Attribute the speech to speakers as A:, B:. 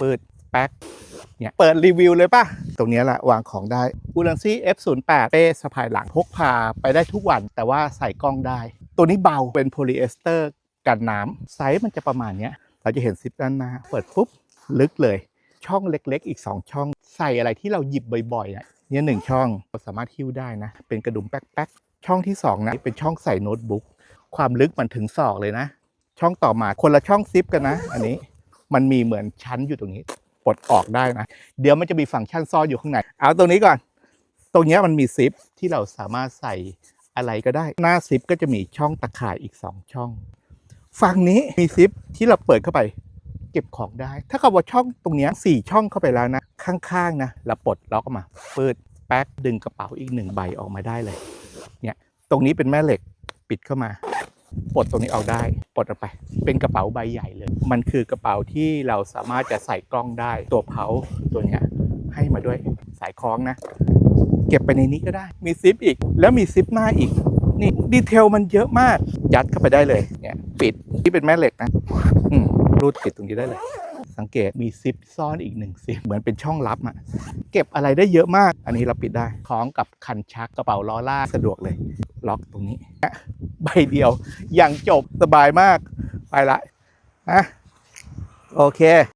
A: ปืดแป๊กเนี่ยเปิดรีวิวเลยป่ะ ตรงนี้แหละวางของได้อูลันซี่ F08 เป้สะพายหลังพกพาไปได้ทุกวัน แต่ว่าใส่กล้องได้ ตัวนี้เบาเป็นโพลีเอสเตอร์กันน้ำไซส์มันจะประมาณเนี้ยเราจะเห็นซิปด้านหน้า เปิดปุ๊บ ลึกเลย ช่องเล็กๆ อีก 2 ช่อง ใส่อะไรที่เราหยิบบ่อยๆ เนี่ยเนี่ยหนึ่งช่องเราสามารถหิ้วได้นะ เป็นกระดุมแป๊กๆ ช่องที่ 2 นะ เป็นช่องใส่โน้ตบุ๊ก ความลึกมันถึงศอกเลยนะ ช่องต่อมาคนละช่องซิปกันนะ อันนี้ มันมีเหมือนชั้นอยู่ตรงนี้ปลดออกได้นะ เดี๋ยวมันจะมีฟังก์ชันซ่อนอยู่ข้างใน เอาตรงนี้ก่อน ตรงนี้มันมีซิปที่เราสามารถใส่อะไรก็ได้ หน้าซิปก็จะมีช่องตะข่ายอีก 2 ช่อง ฝั่งนี้มีซิปที่เราเปิดเข้าไป เก็บของได้ ถ้ากับว่าช่องตรงนี้สี่ช่องเข้าไปแล้วนะ ข้างๆนะเราปลดล็อกออกมาปืดแป๊กดึงกระเป๋าอีกหนึ่งใบออกมาได้เลย เนี่ย ตรงนี้เป็นแม่เหล็กปิดเข้ามา ปลดตรงนี้ออกได้ปลดออกไป เป็นกระเป๋าใบใหญ่เลย มันคือกระเป๋าที่เราสามารถจะใส่กล้องได้ตัวเพาตัวเนี้ยให้มาด้วยสายคล้องนะ เก็บไปในนี้ก็ได้มีซิปอีก แล้วมีซิปหน้าอีกนี่ดีเทลมันเยอะมากยัดเข้าไปได้เลยเนี่ยปิดที่เป็นแม่เหล็กนะรูดปิดตรงนี้ได้เลย สังเกตมีซิปซ่อนอีกหนึ่งซิปเหมือนเป็นช่องลับอะเก็บอะไรได้เยอะมาก อันนี้เราปิดได้คล้องกับคันชักกระเป๋าล้อล่ากสะดวกเลย ล็อกตรงนี้ ใบเดียว อย่างจบสบายมาก ไปละนะโอเค